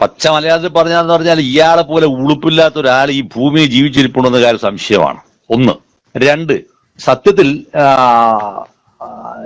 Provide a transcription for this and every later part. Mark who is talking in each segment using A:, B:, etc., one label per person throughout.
A: പച്ച മലയാളത്തിൽ പറഞ്ഞാന്ന് പറഞ്ഞാൽ ഇയാളെ പോലെ ഉളുപ്പില്ലാത്ത ഒരാൾ ഈ ഭൂമിയിൽ ജീവിച്ചിരിപ്പുണ്ടെന്ന കാര്യം സംശയമാണ്. ഒന്ന്. രണ്ട്. സത്യത്തിൽ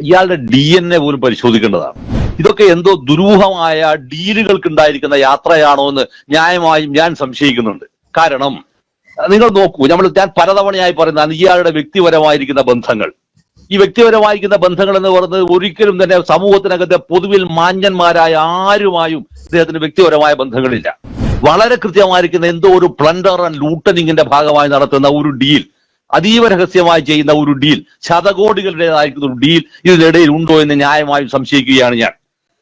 A: ഇയാളുടെ ഡി എൻ എ പോലും പരിശോധിക്കേണ്ടതാണ്. ഇതൊക്കെ എന്തോ ദുരൂഹമായ ഡീലുകൾക്ക് ഉണ്ടായിരിക്കുന്ന യാത്രയാണോ എന്ന് ന്യായമായും ഞാൻ സംശയിക്കുന്നുണ്ട്. കാരണം നിങ്ങൾ നോക്കൂ നമ്മൾ ഞാൻ പലതവണയായി പറയുന്നതാണ് ഇയാളുടെ വ്യക്തിപരമായിരിക്കുന്ന ബന്ധങ്ങൾ. ഈ വ്യക്തിപരമായിരിക്കുന്ന ബന്ധങ്ങൾ എന്ന് പറയുന്നത് ഒരിക്കലും തന്നെ സമൂഹത്തിനകത്തെ പൊതുവിൽ മാന്യന്മാരായ ആരുമായും അദ്ദേഹത്തിന് വ്യക്തിപരമായ ബന്ധങ്ങളില്ല. വളരെ കൃത്യമായിരിക്കുന്ന എന്തോ ഒരു പ്ലണ്ടർ ആൻഡ് ലൂട്ടനിങ്ങിന്റെ ഭാഗമായി നടത്തുന്ന ഒരു ഡീൽ അതീവ രഹസ്യമായി ചെയ്യുന്ന ഒരു ഡീൽ ശതകോടികളുടേതായിരിക്കുന്ന ഒരു ഡീൽ ഇതിനിടയിൽ ഉണ്ടോ എന്ന് ന്യായമായും സംശയിക്കുകയാണ് ഞാൻ.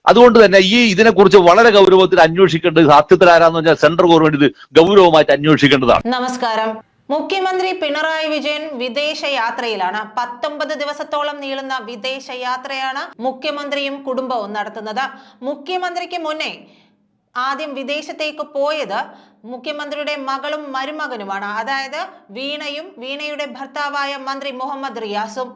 A: അതുകൊണ്ട് തന്നെ ഈ ഇതിനെക്കുറിച്ച് വളരെ ഗൗരവത്തിൽ അന്വേഷിക്കേണ്ടത് സത്യത്തിൽ ആരാന്ന് പറഞ്ഞാൽ സെൻട്രൽ ഗവൺമെന്റ് ഇത് ഗൗരവമായിട്ട് അന്വേഷിക്കേണ്ടതാണ്.
B: നമസ്കാരം. മുഖ്യമന്ത്രി പിണറായി വിജയൻ വിദേശ യാത്രയിലാണ്. പത്തൊമ്പത് ദിവസത്തോളം നീളുന്ന വിദേശ യാത്രയാണ് മുഖ്യമന്ത്രിയും കുടുംബവും നടത്തുന്നത്. മുഖ്യമന്ത്രിക്ക് മുന്നേ ആദ്യം വിദേശത്തേക്ക് പോയത് മുഖ്യമന്ത്രിയുടെ മകളും മരുമകനുമാണ്. അതായത് വീണയും വീണയുടെ ഭർത്താവായ മന്ത്രി മുഹമ്മദ് റിയാസും.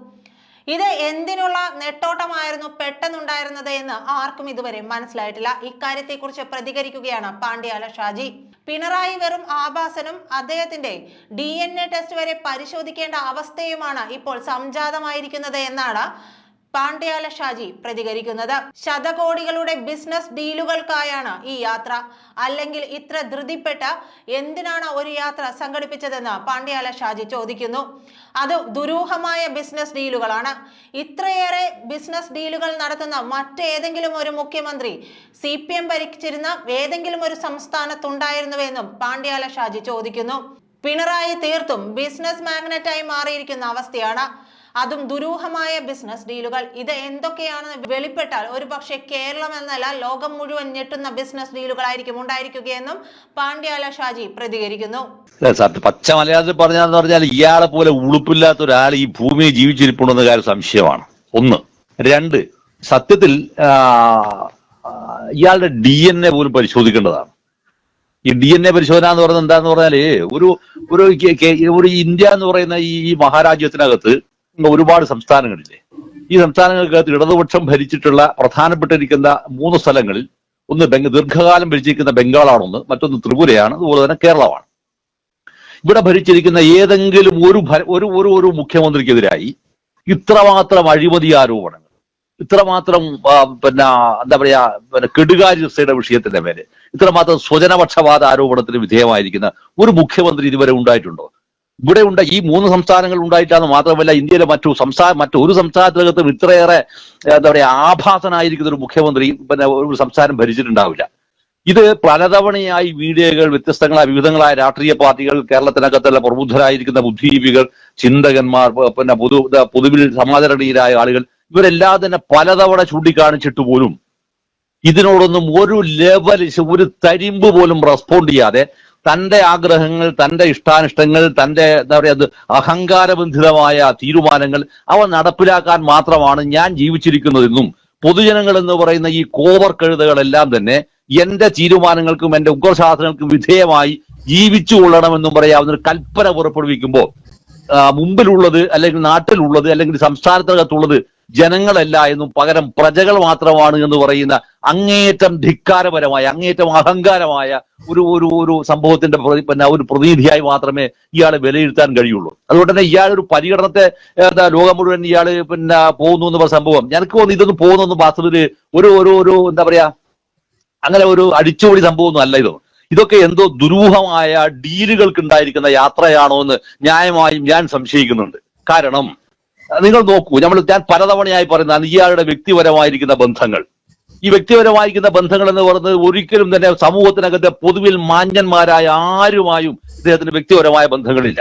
B: ഇത് എന്തിനുള്ള നെട്ടോട്ടമായിരുന്നു പെട്ടെന്നുണ്ടായിരുന്നത് എന്ന് ആർക്കും ഇതുവരെ മനസ്സിലായിട്ടില്ല. ഇക്കാര്യത്തെക്കുറിച്ച് പ്രതികരിക്കുകയാണ് പാണ്ഡ്യാല ഷാജി. പിണറായി വെറും ആഭാസനും അദ്ദേഹത്തിന്റെ ഡി ടെസ്റ്റ് വരെ പരിശോധിക്കേണ്ട അവസ്ഥയുമാണ് ഇപ്പോൾ സംജാതമായിരിക്കുന്നത് എന്നാണ് പാണ്ഡ്യാല ഷാജി പ്രതികരിക്കുന്നത്. ശതകോടികളുടെ ബിസിനസ് ഡീലുകൾക്കായാണ് ഈ യാത്ര. അല്ലെങ്കിൽ ഇത്ര ധൃതിപ്പെട്ട എന്തിനാണ് ഒരു യാത്ര സംഘടിപ്പിച്ചതെന്ന് പാണ്ഡ്യാല ഷാജി ചോദിക്കുന്നു. അത് ദുരൂഹമായ ബിസിനസ് ഡീലുകളാണ്. ഇത്രയേറെ ബിസിനസ് ഡീലുകൾ നടത്തുന്ന മറ്റേതെങ്കിലും ഒരു മുഖ്യമന്ത്രി സി പി എം ഭരിച്ചിരുന്ന ഏതെങ്കിലും ഒരു സംസ്ഥാനത്തുണ്ടായിരുന്നുവെന്നും പാണ്ഡ്യാല ഷാജി ചോദിക്കുന്നു. പിണറായി തീർത്തും ബിസിനസ് മാഗ്നറ്റായി മാറിയിരിക്കുന്ന അവസ്ഥയാണ്. അതും ദുരൂഹമായ ബിസിനസ് ഡീലുകൾ ഇത് എന്തൊക്കെയാണെന്ന് വെളിപ്പെട്ടാൽ? ഒരു കേരളം എന്നല്ല ലോകം മുഴുവൻ ഞെട്ടുന്ന ബിസിനസ് ഡീലുകളായിരിക്കും ഉണ്ടായിരിക്കുകയെന്നും പാണ്ഡ്യാല ഷാജി പ്രതികരിക്കുന്നു.
A: പച്ച മലയാളത്തിൽ പറഞ്ഞാന്ന് പറഞ്ഞാൽ ഇയാളെ പോലെ ഉളുപ്പില്ലാത്ത ഒരാൾ ഈ ഭൂമിയിൽ ജീവിച്ചിരിപ്പുണ്ടെന്ന കാര്യം സംശയമാണ്. ഒന്ന്. രണ്ട് സത്യത്തിൽ ഇയാളുടെ ഡി എൻ എ പോലും പരിശോധിക്കേണ്ടതാണ്. ഈ ഡി എൻ എ പരിശോധന എന്ന് പറയുന്നത് എന്താന്ന് പറഞ്ഞാൽ ഒരു ഒരു ഒരു ഇന്ത്യ എന്ന് പറയുന്ന ഈ മഹാരാജ്യത്തിനകത്ത് ഒരുപാട് സംസ്ഥാനങ്ങളില്ലേ? ഈ സംസ്ഥാനങ്ങൾക്കകത്ത് ഇടതുപക്ഷം ഭരിച്ചിട്ടുള്ള പ്രധാനപ്പെട്ടിരിക്കുന്ന മൂന്ന് സ്ഥലങ്ങളിൽ ഒന്ന് ബംഗ ദീർഘകാലം ഭരിച്ചിരിക്കുന്ന ബംഗാളാണൊന്ന് മറ്റൊന്ന് ത്രിപുരയാണ് അതുപോലെ തന്നെ കേരളമാണ്. ഇവിടെ ഭരിച്ചിരിക്കുന്ന ഏതെങ്കിലും ഒരു ഒരു ഒരു ഒരു മുഖ്യമന്ത്രിക്കെതിരായി ഇത്രമാത്രം അഴിമതി ആരോപണങ്ങൾ ഇത്രമാത്രം പിന്നെ എന്താ പറയാ പിന്നെ കെടുകാര്യസ്ഥയുടെ വിഷയത്തിന്റെ മേലെ ഇത്രമാത്രം സ്വജനപക്ഷപാത ആരോപണത്തിന് വിധേയമായിരിക്കുന്ന ഒരു മുഖ്യമന്ത്രി ഇതുവരെ ഉണ്ടായിട്ടുണ്ടോ? ഇവിടെ ഉണ്ട് ഈ മൂന്ന് സംസ്ഥാനങ്ങൾ ഉണ്ടായിട്ടാണ് മാത്രമല്ല ഇന്ത്യയിലെ മറ്റു സംസ്ഥാന മറ്റൊരു സംസ്ഥാനത്തിനകത്തും ഇത്രയേറെ എന്താ പറയുക ആഭാസനായിരിക്കുന്ന ഒരു മുഖ്യമന്ത്രി പിന്നെ ഒരു സംസ്ഥാനം ഭരിച്ചിട്ടുണ്ടാവില്ല. ഇത് പലതവണയായി വീഡിയോകൾ വ്യത്യസ്തങ്ങളായ വിവിധങ്ങളായ രാഷ്ട്രീയ പാർട്ടികൾ കേരളത്തിനകത്തുള്ള പ്രബുദ്ധരായിരിക്കുന്ന ബുദ്ധിജീവികൾ ചിന്തകന്മാർ പിന്നെ പൊതു പൊതുവിൽ സമാദരണീയരായ ആളുകൾ ഇവരെല്ലാം തന്നെ പലതവണ ചൂണ്ടിക്കാണിച്ചിട്ട് പോലും ഇതിനോടൊന്നും ഒരു ലെവൽ ഒരു തരിമ്പ് പോലും റെസ്പോണ്ട് ചെയ്യാതെ തന്റെ ആഗ്രഹങ്ങൾ തന്റെ ഇഷ്ടാനിഷ്ടങ്ങൾ തന്റെ എന്താ പറയാ അത് അഹങ്കാരബന്ധിതമായ തീരുമാനങ്ങൾ അവ നടപ്പിലാക്കാൻ മാത്രമാണ് ഞാൻ ജീവിച്ചിരിക്കുന്നതെന്നും പൊതുജനങ്ങൾ എന്ന് പറയുന്ന ഈ കോവർ കഴുതകളെല്ലാം തന്നെ എന്റെ തീരുമാനങ്ങൾക്കും എന്റെ ഉഗ്രശാസനങ്ങൾക്കും വിധേയമായി ജീവിച്ചു കൊള്ളണമെന്നും പറയാവുന്ന ഒരു കൽപ്പന പുറപ്പെടുവിക്കുമ്പോൾ മുമ്പിലുള്ളത് അല്ലെങ്കിൽ നാട്ടിലുള്ളത് അല്ലെങ്കിൽ സംസ്ഥാനത്തിനകത്തുള്ളത് ജനങ്ങളല്ല എന്നും പകരം പ്രജകൾ മാത്രമാണ് എന്ന് പറയുന്ന അങ്ങേയറ്റം ധിക്കാരപരമായ അങ്ങേയറ്റം അഹങ്കാരമായ ഒരു ഒരു ഒരു സംഭവത്തിന്റെ പിന്നെ ഒരു പ്രതിനിധിയായി മാത്രമേ ഇയാളെ വിലയിരുത്താൻ കഴിയുള്ളൂ. അതുകൊണ്ട് തന്നെ ഇയാൾ ഒരു പര്യടനത്തെ എന്താ ലോകം മുഴുവൻ ഇയാൾ പിന്നെ പോകുന്നു എന്ന് പറഞ്ഞ സംഭവം. എനിക്ക് തോന്നുന്നു ഇതൊന്നും പോകുന്നൊന്നും വാസ്തവത്തിൽ ഒരു ഒരു ഒരു എന്താ പറയാ അങ്ങനെ ഒരു അടിച്ചുപൊളി സംഭവമൊന്നും അല്ല ഇത് ഇതൊക്കെ എന്തോ ദുരൂഹമായ ഡീലുകൾക്ക് ഉണ്ടായിരിക്കുന്ന യാത്രയാണോ എന്ന് ന്യായമായും ഞാൻ സംശയിക്കുന്നുണ്ട്. കാരണം നിങ്ങൾ നോക്കൂ നമ്മൾ ഞാൻ പലതവണയായി പറയുന്നതാണ് ഇയാളുടെ വ്യക്തിപരമായിരിക്കുന്ന ബന്ധങ്ങൾ. ഈ വ്യക്തിപരമായിരിക്കുന്ന ബന്ധങ്ങൾ എന്ന് പറയുന്നത് ഒരിക്കലും തന്നെ സമൂഹത്തിനകത്തെ പൊതുവിൽ മാന്യന്മാരായ ആരുമായും ഇദ്ദേഹത്തിന് വ്യക്തിപരമായ ബന്ധങ്ങളില്ല.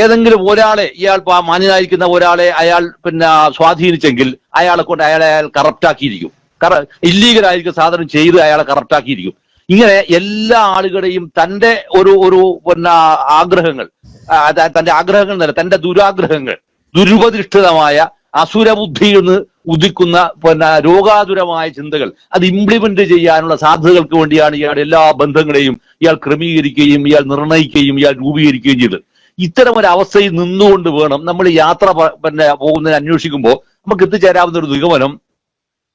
A: ഏതെങ്കിലും ഒരാളെ ഇയാൾ മാന്യനായിരിക്കുന്ന ഒരാളെ അയാൾ പിന്നെ സ്വാധീനിച്ചെങ്കിൽ അയാളെ കൊണ്ട് അയാളെ അയാൾ കറപ്റ്റാക്കിയിരിക്കും. കറ ഇല്ലീഗലായിരിക്കും സാധനം ചെയ്ത് അയാളെ കറപ്റ്റാക്കിയിരിക്കും. ഇങ്ങനെ എല്ലാ ആളുകളെയും തന്റെ ഒരു ഒരു പിന്നെ ആഗ്രഹങ്ങൾ തന്റെ ആഗ്രഹങ്ങൾ എന്നല്ല തന്റെ ദുരാഗ്രഹങ്ങൾ ദുരുപതിഷ്ഠിതമായ അസുരബുദ്ധിയിൽ നിന്ന് ഉദിക്കുന്ന പിന്നെ രോഗാതുരമായ ചിന്തകൾ. അത് ഇംപ്ലിമെന്റ് ചെയ്യാനുള്ള സാധ്യതകൾക്ക് വേണ്ടിയാണ് ഇയാൾ എല്ലാ ബന്ധങ്ങളെയും ഇയാൾ ക്രമീകരിക്കുകയും ഇയാൾ നിർണയിക്കുകയും ഇയാൾ രൂപീകരിക്കുകയും ചെയ്തത്. ഇത്തരം ഒരു അവസ്ഥയിൽ നിന്നുകൊണ്ട് വേണം നമ്മൾ യാത്ര പിന്നെ പോകുന്നതിന് അന്വേഷിക്കുമ്പോൾ നമുക്ക് എത്തിച്ചേരാവുന്ന ഒരു നിഗമനം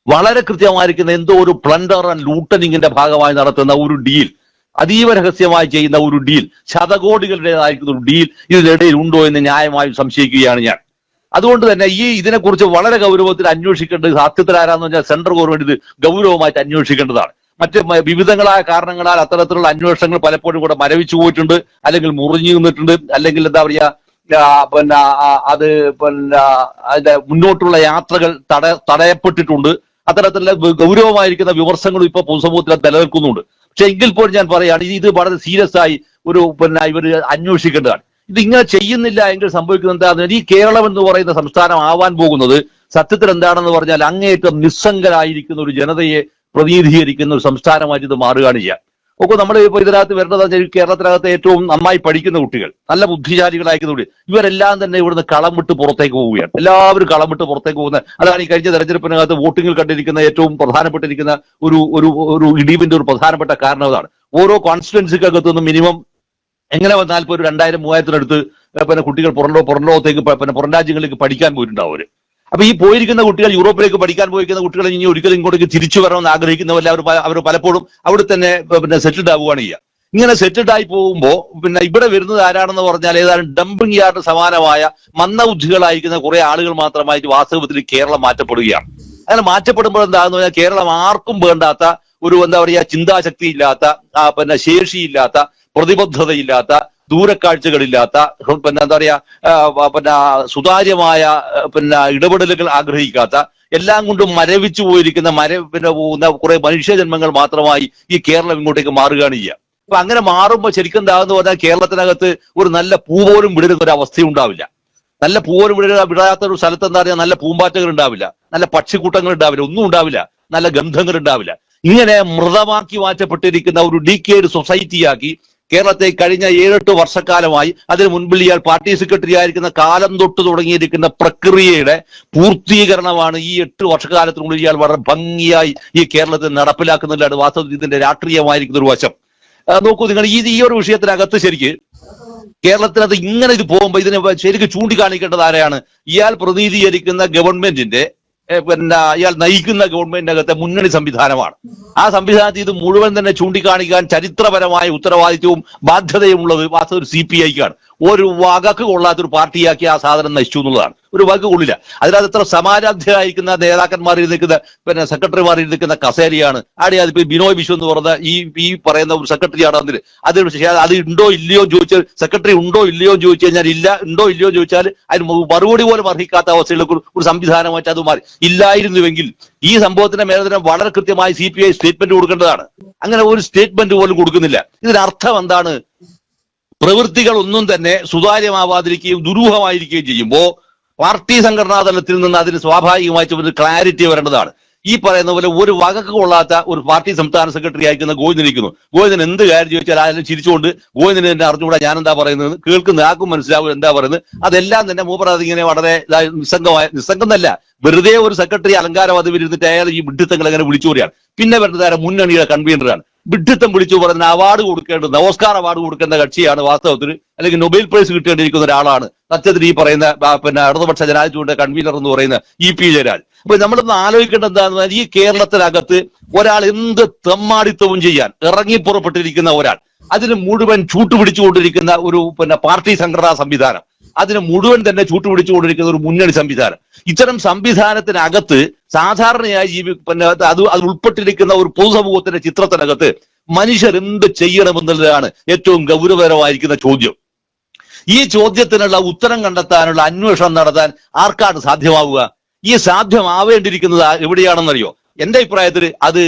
A: വളരെ കൃത്യമായിരിക്കുന്ന എന്തോ ഒരു പ്ലണ്ടർ ആൻഡ് ലൂട്ടനിങ്ങിന്റെ ഭാഗമായി നടത്തുന്ന ഒരു ഡീൽ. അതീവ രഹസ്യമായി ചെയ്യുന്ന ഒരു ഡീൽ. ശതകോടികളുടേതായിരിക്കുന്ന ഒരു ഡീൽ ഇതിനിടയിൽ ഉണ്ടോ എന്ന് ന്യായമായും സംശയിക്കുകയാണ് ഞാൻ. അതുകൊണ്ട് തന്നെ ഈ ഇതിനെക്കുറിച്ച് വളരെ ഗൗരവത്തിൽ അന്വേഷിക്കേണ്ടത് സാധ്യതരാരാന്ന് പറഞ്ഞാൽ സെൻട്രൽ ഗവൺമെന്റ് ഇത് ഗൗരവമായിട്ട് അന്വേഷിക്കേണ്ടതാണ്. മറ്റ് വിവിധങ്ങളായ കാരണങ്ങളാൽ അത്തരത്തിലുള്ള അന്വേഷണങ്ങൾ പലപ്പോഴും കൂടെ മരവിച്ചു പോയിട്ടുണ്ട് അല്ലെങ്കിൽ മുറിഞ്ഞു നിന്നിട്ടുണ്ട് അല്ലെങ്കിൽ എന്താ പറയാ പിന്നെ അത് പിന്നെ അതിന്റെ മുന്നോട്ടുള്ള യാത്രകൾ തട തടയപ്പെട്ടിട്ടുണ്ട്. അത്തരത്തിലുള്ള ഗൗരവമായിരിക്കുന്ന വിമർശനങ്ങളും ഇപ്പൊ പൊതുസമൂഹത്തിൽ നിലനിൽക്കുന്നുണ്ട്. പക്ഷെ എങ്കിൽ പോലും ഞാൻ പറയുകയാണ് ഇത് വളരെ സീരിയസ് ആയി ഒരു പിന്നെ ഇവർ അന്വേഷിക്കേണ്ടതാണ്. ഇത് ഇങ്ങനെ ചെയ്യുന്നില്ല എങ്കിൽ സംഭവിക്കുന്നത് എന്താണെന്ന് ഈ കേരളം എന്ന് പറയുന്ന സംസ്ഥാനം ആവാൻ പോകുന്നത് സത്യത്തിൽ എന്താണെന്ന് പറഞ്ഞാൽ അങ്ങേയറ്റം നിസ്സംഗരായിരിക്കുന്ന ഒരു ജനതയെ പ്രതിനിധീകരിക്കുന്ന ഒരു സംസ്ഥാനമായിട്ട് ഇത് മാറുകയാണ് ചെയ്യുക. ഒക്കെ നമ്മൾ ഇപ്പൊ ഇതിനകത്ത് വരുന്നത് കേരളത്തിനകത്ത് ഏറ്റവും നന്നായി പഠിക്കുന്ന കുട്ടികൾ നല്ല ബുദ്ധിശാലികളായിരിക്കുന്ന കുട്ടികൾ ഇവരെല്ലാം തന്നെ ഇവിടുന്ന് കളം വിട്ട് പുറത്തേക്ക് പോവുകയാണ്. എല്ലാവരും കളം വിട്ട് പുറത്തേക്ക് പോകുന്ന അതാണ് ഈ കഴിഞ്ഞ തെരഞ്ഞെടുപ്പിനകത്ത് വോട്ടിങ്ങിൽ കണ്ടിരിക്കുന്ന ഏറ്റവും പ്രധാനപ്പെട്ടിരിക്കുന്ന ഒരു ഒരു ഒരു ഇടിവിന്റെ ഒരു പ്രധാനപ്പെട്ട കാരണം അതാണ്. ഓരോ കോൺസ്റ്റിറ്റ്യൻസിക്കകത്തു നിന്നും മിനിമം എങ്ങനെ വന്നാൽ ഇപ്പോൾ ഒരു രണ്ടായിരം മൂവായിരത്തിനടുത്ത് പിന്നെ കുട്ടികൾ പുറം പുറം ലോകത്തേക്ക് പിന്നെ പുറം രാജ്യങ്ങളിലേക്ക് പഠിക്കാൻ പോയിട്ടുണ്ടാവും അവർ അപ്പൊ ഈ പോയിരിക്കുന്ന കുട്ടികൾ യൂറോപ്പിലേക്ക് പഠിക്കാൻ പോയിരിക്കുന്ന കുട്ടികൾ ഇനി ഒരിക്കലും ഇങ്ങോട്ടേക്ക് തിരിച്ചു വരണമെന്ന് ആഗ്രഹിക്കുന്നവല്ല അവർ അവർ പലപ്പോഴും അവിടെ തന്നെ പിന്നെ സെറ്റിൽഡ് ആവുകയാണ് ചെയ്യുക. ഇങ്ങനെ സെറ്റിൽഡ് ആയി പോകുമ്പോൾ പിന്നെ ഇവിടെ വരുന്നത് ആരാണെന്ന് പറഞ്ഞാൽ ഏതാണ്ട് ഡംപിംഗ് യാർഡ് സമാനമായ മന്ദബുദ്ധികളായിരിക്കുന്ന കുറെ ആളുകൾ മാത്രമായിട്ട് വാസ്തവത്തിൽ കേരളം മാറ്റപ്പെടുകയാണ്. അങ്ങനെ മാറ്റപ്പെടുമ്പോൾ എന്താണെന്ന് പറഞ്ഞാൽ കേരളം ആർക്കും വേണ്ടാത്ത ഒരു എന്താ പറയുക ചിന്താശക്തി ഇല്ലാത്ത പിന്നെ ശേഷിയില്ലാത്ത പ്രതിബദ്ധതയില്ലാത്ത ദൂരക്കാഴ്ചകളില്ലാത്ത പിന്നെ എന്താ പറയാ പിന്നെ സുതാര്യമായ പിന്നെ ഇടപെടലുകൾ ആഗ്രഹിക്കാത്ത എല്ലാം കൊണ്ടും മരവിച്ചു പോയിരിക്കുന്ന മര പിന്നെ പോകുന്ന കുറെ മനുഷ്യജന്മങ്ങൾ മാത്രമായി ഈ കേരളം ഇങ്ങോട്ടേക്ക് മാറുകയാണ് ചെയ്യുക. അപ്പൊ അങ്ങനെ മാറുമ്പോൾ ശരിക്കും എന്താണെന്ന് പറഞ്ഞാൽ കേരളത്തിനകത്ത് ഒരു നല്ല പൂ പോലും വിടരുന്ന ഒരു അവസ്ഥ ഉണ്ടാവില്ല. നല്ല പൂവോലും വിട വിടാത്ത ഒരു സ്ഥലത്ത് എന്താ പറയുക നല്ല പൂമ്പാറ്റകൾ ഉണ്ടാവില്ല. നല്ല പക്ഷിക്കൂട്ടങ്ങൾ ഉണ്ടാവില്ല. ഒന്നും ഉണ്ടാവില്ല. നല്ല ഗന്ധങ്ങൾ ഉണ്ടാവില്ല. ഇങ്ങനെ മൃതമാക്കി മാറ്റപ്പെട്ടിരിക്കുന്ന ഒരു ഡീക്കേഡ് സൊസൈറ്റിയാക്കി കേരളത്തെ കഴിഞ്ഞ ഏഴെട്ട് വർഷക്കാലമായി അതിന് മുൻപിൽ ഇയാൾ പാർട്ടി സെക്രട്ടറി ആയിരിക്കുന്ന കാലം തൊട്ട് തുടങ്ങിയിരിക്കുന്ന പ്രക്രിയയുടെ പൂർത്തീകരണമാണ് ഈ എട്ട് വർഷക്കാലത്തിനുള്ളിൽ ഇയാൾ വളരെ ഭംഗിയായി ഈ കേരളത്തിൽ നടപ്പിലാക്കുന്നില്ലാണ് വാസ്തവത്തിൽ ഇതിന്റെ രാഷ്ട്രീയമായിരിക്കുന്ന ഒരു വശം നോക്കൂ നിങ്ങൾ ഈ ഈ ഒരു വിഷയത്തിനകത്ത് ശരിക്ക് കേരളത്തിനകത്ത് ഇങ്ങനെ ഇത് പോകുമ്പോൾ ഇതിനെ ശരിക്കും ചൂണ്ടിക്കാണിക്കേണ്ടത് ആരെയാണ്? ഇയാൾ പ്രതിനിധീകരിക്കുന്ന ഗവൺമെന്റിന്റെ പിന്നെ ഇയാൾ നയിക്കുന്ന ഗവൺമെന്റിന്റെ അകത്തെ മുന്നണി സംവിധാനമാണ്. ആ സംവിധാനത്തിൽ ഇത് മുഴുവൻ തന്നെ ചൂണ്ടിക്കാണിക്കാൻ ചരിത്രപരമായ ഉത്തരവാദിത്വവും ബാധ്യതയും ഉള്ളത് വാസ്തവ സി പി ഐക്കാണ് ഒരു വകക്ക് കൊള്ളാത്ത ഒരു പാർട്ടിയാക്കി ആ സാധനം നശിച്ചു എന്നുള്ളതാണ്. ഒരു വകക്ക് കൊള്ളില്ല. അതിനകത്ത് എത്ര സമാരാധ്യരായിരിക്കുന്ന നേതാക്കന്മാർ നിൽക്കുന്ന പിന്നെ സെക്രട്ടറിമാർ നിൽക്കുന്ന കസേരയാണ്. അവിടെ അതിപ്പോ ബിനോയ് വിശ്വം എന്ന് പറഞ്ഞ ഈ ഈ പറയുന്ന ഒരു സെക്രട്ടറിയാണ് അതിൽ അത് അത് ഉണ്ടോ ഇല്ലയോ ചോദിച്ചാൽ സെക്രട്ടറി ഉണ്ടോ ഇല്ലയോ ചോദിച്ചു കഴിഞ്ഞാൽ ഇല്ല ഉണ്ടോ ഇല്ലയോ ചോദിച്ചാൽ അതിന് മറുപടി പോലും അർഹിക്കാത്ത അവസ്ഥയിലേക്ക് ഒരു- സംവിധാനമായിട്ട് അത് മാറി. ഇല്ലായിരുന്നുവെങ്കിൽ ഈ സംഭവത്തിന്റെ മേലെ തന്നെ വളരെ കൃത്യമായി സി പി ഐ സ്റ്റേറ്റ്മെന്റ് കൊടുക്കേണ്ടതാണ്. അങ്ങനെ ഒരു സ്റ്റേറ്റ്മെന്റ് പോലും കൊടുക്കുന്നില്ല. ഇതിനർത്ഥം എന്താണ്? പ്രവൃത്തികൾ ഒന്നും തന്നെ സുതാര്യമാവാതിരിക്കുകയും ദുരൂഹമായിരിക്കുകയും ചെയ്യുമ്പോൾ പാർട്ടി സംഘടനാ തലത്തിൽ നിന്ന് അതിന് സ്വാഭാവികമായിട്ടും ഒരു ക്ലാരിറ്റി വരേണ്ടതാണ്. ഈ പറയുന്ന പോലെ ഒരു വകക്ക് കൊള്ളാത്ത ഒരു പാർട്ടി സംസ്ഥാന സെക്രട്ടറി ആയിരിക്കുന്ന ഗോവിന്ദൻ ഇരിക്കുന്നു. ഗോവിന്ദൻ എന്ത് കാര്യം ചോദിച്ചാൽ ആരെങ്കിലും ചിരിച്ചുകൊണ്ട് ഗോവിന്ദൻ എന്നെ അറിഞ്ഞുകൂടാ ഞാൻ എന്താ പറയുന്നത്? കേൾക്കുന്ന ആർക്കും മനസ്സിലാവും എന്താ പറയുന്നത്. അതെല്ലാം തന്നെ മൂപ്പർ അതിങ്ങനെ വളരെ നിസ്സംഗമായ നിസ്സംഗം എന്നല്ല വെറുതെ ഒരു സെക്രട്ടറി അലങ്കാരം അത് ഇരുന്നിട്ട് അയാൾ ഈ വിഡ്ഢിത്തങ്ങൾ അങ്ങനെ വിളിച്ചു പറയാണ് പിന്നെ വരുന്നത് ആരെ? മുന്നണിയുടെ കൺവീനറാണ്. വിഡ്ഢിത്തം വിളിച്ചു പറഞ്ഞ അവാർഡ് കൊടുക്കേണ്ടത് ഓസ്കാർ അവാർഡ് കൊടുക്കേണ്ട കക്ഷിയാണ് വാസ്തവത്തിൽ. അല്ലെങ്കിൽ നൊബേൽ പ്രൈസ് കിട്ടേണ്ടിയിരിക്കുന്ന ഒരാളാണ്. സത്യത്തിൽ ഈ പറയുന്ന പിന്നെ ഇടതുപക്ഷ ജനാധിപത്യയുടെ കൺവീനർ എന്ന് പറയുന്ന ഇ പി ജയരാജ്. അപ്പൊ നമ്മളൊന്ന് ആലോചിക്കേണ്ടത് എന്താണെന്ന് പറഞ്ഞാൽ ഈ കേരളത്തിനകത്ത് ഒരാൾ എന്ത് തെമ്മാടിത്തവും ചെയ്യാൻ ഇറങ്ങി പുറപ്പെട്ടിരിക്കുന്ന ഒരാൾ അതിന് മുഴുവൻ ചൂട്ടുപിടിച്ചുകൊണ്ടിരിക്കുന്ന ഒരു പിന്നെ പാർട്ടി സംഘടനാ സംവിധാനം അതിന് മുഴുവൻ തന്നെ ചൂട്ടുപിടിച്ചുകൊണ്ടിരിക്കുന്ന ഒരു മുന്നണി സംവിധാനം. ഇത്തരം സംവിധാനത്തിനകത്ത് സാധാരണയായി ജീവി പിന്നെ അത് അത് ഉൾപ്പെട്ടിരിക്കുന്ന ഒരു പൊതുസമൂഹത്തിന്റെ ചിത്രത്തിനകത്ത് മനുഷ്യർ എന്ത് ചെയ്യണമെന്നുള്ളതാണ് ഏറ്റവും ഗൗരവകരമായിരിക്കുന്ന ചോദ്യം. ഈ ചോദ്യത്തിനുള്ള ഉത്തരം കണ്ടെത്താനുള്ള അന്വേഷണം നടത്താൻ ആർക്കാണ് സാധ്യമാവുക? ഈ സാധ്യമാവേണ്ടിയിരിക്കുന്നത് എവിടെയാണെന്നറിയോ? എന്റെ അഭിപ്രായത്തിൽ അത്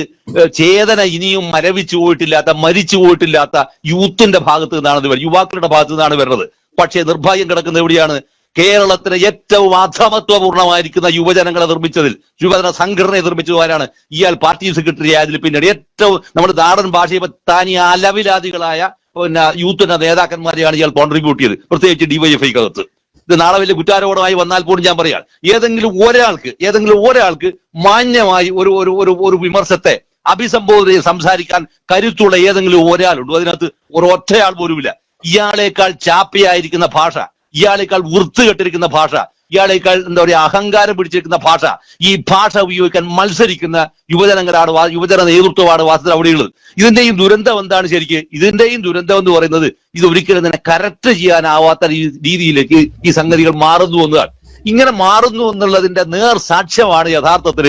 A: ചേതന ഇനിയും മരവിച്ചു പോയിട്ടില്ലാത്ത മരിച്ചു പോയിട്ടില്ലാത്ത യൂത്തിന്റെ ഭാഗത്ത് നിന്നാണ് ഇത് വരുന്നത്. യുവാക്കളുടെ ഭാഗത്ത് നിന്നാണ് വരുന്നത്. പക്ഷേ നിർഭാഗ്യം കിടക്കുന്നത് എവിടെയാണ്? കേരളത്തിലെ ഏറ്റവും അധമത്വപൂർണമായിരിക്കുന്ന യുവജനങ്ങളെ നിർമ്മിച്ചതിൽ യുവജന സംഘടനയെ നിർമ്മിച്ചതുമാരാണ് ഇയാൾ പാർട്ടി സെക്രട്ടറി ആയതിൽ പിന്നീട് ഏറ്റവും നമ്മുടെ നാടൻ ഭാഷയെ താനി അലവിലാദികളായ പിന്നെ യൂത്തിന്റെ നേതാക്കന്മാരെയാണ് ഇയാൾ കോൺട്രിബ്യൂട്ട് ചെയ്ത് പ്രത്യേകിച്ച് ഡിവൈഎഫ്ഐക്കകത്ത് ഇത് നാളെ വലിയ കുറ്റാരോപണമായി വന്നാൽ പോലും ഞാൻ പറയാം ഏതെങ്കിലും ഒരാൾക്ക് ഏതെങ്കിലും ഒരാൾക്ക് മാന്യമായി ഒരു ഒരു ഒരു വിമർശത്തെ അഭിസംബോധന ചെയ്ത് സംസാരിക്കാൻ കരുത്തുള്ള ഏതെങ്കിലും ഒരാളുണ്ടോ. അതിനകത്ത് ഒരു ഒറ്റയാൾ പോലുമില്ല. ഇയാളേക്കാൾ ചാപ്പയായിരിക്കുന്ന ഭാഷ ഇയാളേക്കാൾ വൃത്തുകെട്ടിരിക്കുന്ന ഭാഷ ഇയാളേക്കാൾ എന്താ പറയുക അഹങ്കാരം പിടിച്ചിരിക്കുന്ന ഭാഷ. ഈ ഭാഷ ഉപയോഗിക്കാൻ മത്സരിക്കുന്ന യുവജനങ്ങളാണ് യുവജന നേതൃത്വമാണ് വാസ്തവത്തിൽ അവിടെയുള്ളത് ഇതിന്റെയും ദുരന്തം എന്താണ് ശരിക്ക്? ഇതിന്റെയും ദുരന്തം എന്ന് പറയുന്നത് ഇത് ഒരിക്കലും തന്നെ കറക്റ്റ് ചെയ്യാനാവാത്ത രീതിയിലേക്ക് ഈ സംഗതികൾ മാറുന്നു എന്നതാണ്. ഇങ്ങനെ മാറുന്നു എന്നുള്ളതിന്റെ നേർ സാക്ഷ്യമാണ് യഥാർത്ഥത്തിൽ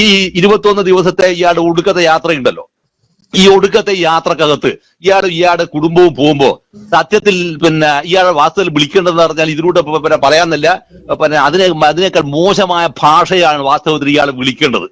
A: ഈ ഇരുപത്തൊന്ന് ദിവസത്തെ ഇയാളുടെ ഒടുക്കത്തെ യാത്രയുണ്ടല്ലോ. ഈ ഒടുക്കത്തെ യാത്രക്കകത്ത് ഇയാളെ ഇയാളുടെ കുടുംബവും പോകുമ്പോ സത്യത്തിൽ പിന്നെ ഇയാളെ വാസ്തവത്തിൽ വിളിക്കേണ്ടതെന്ന് പറഞ്ഞാൽ ഇതിലൂടെ പിന്നെ പറയാന്നില്ല പിന്നെ അതിനെ അതിനേക്കാൾ മോശമായ ഭാഷയാണ് വാസ്തവത്തിൽ ഇയാൾ വിളിക്കേണ്ടത്.